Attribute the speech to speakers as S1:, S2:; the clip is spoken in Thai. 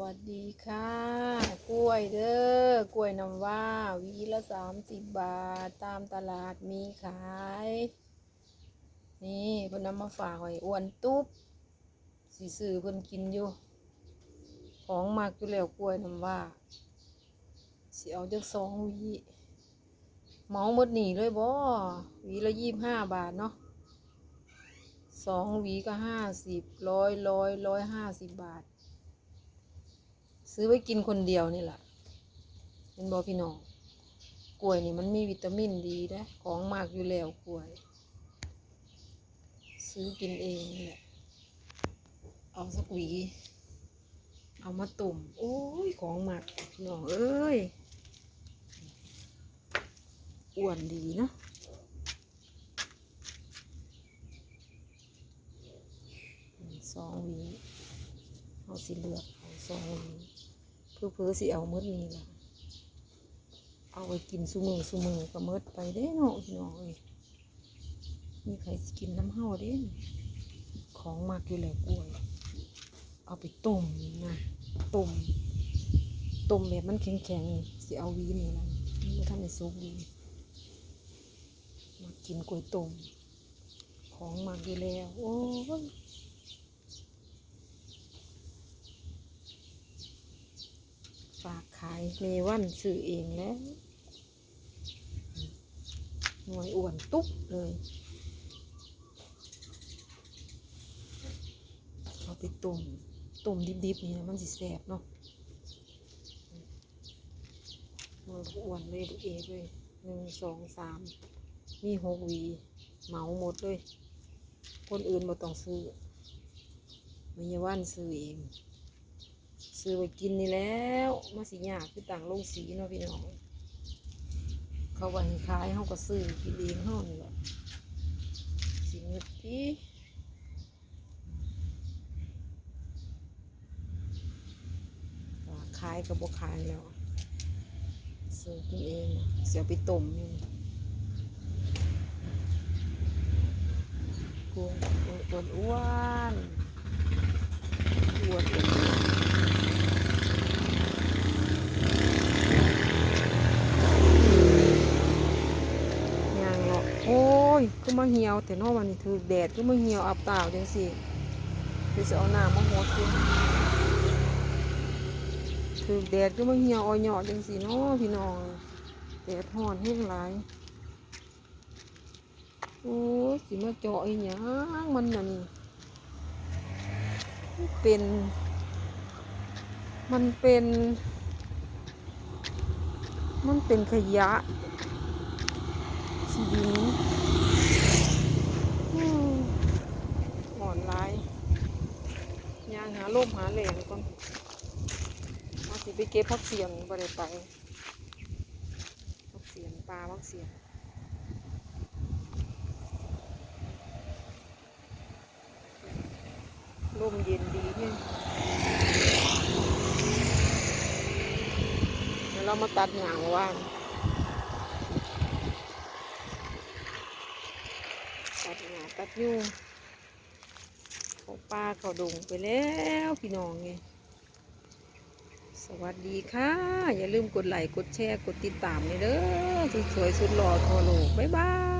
S1: วัสดีค่ะ กล้วยเด้อกล้วยน้ำว้าวีละสามสิบบาทตามตลาดมีขาย นี่เพิ่นนำมาฝากไว้อ้วนตุ๊บสีซื้อเพิ่นกินอยู่ ของมากอยู่แล้วกล้วยน้ำว้าสิเอาจักสองวีเมาหมดหนีเลยบ่วีละยี่สิบห้าบาทเนาะสองวีก็ห้าสิบร้อยร้อยร้อยห้าสิบบาท ซื้อไว้กินคนเดียวนี่แหละเป็นบอพี่น้อง กล้วยนี่มันมีวิตามินดีนะของมากอยู่แล้วกล้วย ซื้อกินเองนี่แหละ เอาสักหวี เอามาตุ่ม โอ้ย ของมากพี่น้องเอ้ย อ้วนดีนะสองหวีเอาสิเหลือกเอา สองเพื่อเพื่อสิเอาเมดนี้ล่ะ เอาไปกินซุมือซุมือก็เมดไปเด้เนาะพี่น้องเอ้ยมีใครกินน้ำเห่าเด้ของมากอยู่แล้วกล้วย เอาไปต้มนะต้มต้มแบบมันแข็งๆสิเอาวีนี่นะนี่ท่านในซุปดีมากินกล้วยต้มของมากอยู่แล้ว โอ้ย ฝากขายเมีวันซื้อเองแล้วหน่วยอ้วนตุ๊บเลยเอาไปต้มต้มดิบๆนี่นะมันสิแสบเนาะหน่วยอ้วนเลยเอเลยหนึ่งสองสามมีหกวีเหมาหมดเลยคนอื่นบ่ต้องซื้อเมวันซื้อเอง ซื้อไปกินนี่แล้วมาสิยากคือต่างลงสีเนาะพี่น้องเขาไว้ให้ขายเขาก็ซื้อกินเองเขานี่แหละสิเงิดที่ขายกับบขายแล้วซื้อกินเองเสียไปต้มอยู่กุ้งอ้วอ้วนอ้วนอ้วน ยางเนาะโอ้ย ก็มาเหี่ยวแต่นอกวันนี้ถือแดดก็มาเหี่ยวอับตาวจังสิคือจะเอาน้ำมาหดขึ้นถือแดดก็มาเหี่ยวอ่อยหยอดจังสิเนาะพี่น้องแดดห่อนแห้งหลายโอ้สิมาเจาะอีหยังมันน่ะนี่เป็น มันเป็น มันเป็นขยะ ชีวิตอืมอ่อนร้ายย่าง หาลมหาแหล่งก่อนมาสิไปเก็บพักเสียงบ่ได้ไปพักเสียงปลาพักเสียงลมเย็นดีเนี่ยเดี๋ยวเรามาตัดหยางว่านตัดหญ้าตัดยุง เขาปลาเขาดงไปแล้วพี่น้องไงสวัสดีค่ะ อย่าลืมกดไลค์กดแชร์กดติดตามเลยเด้อสุดสวยสุดหล่อทั่วโลก บ๊ายบาย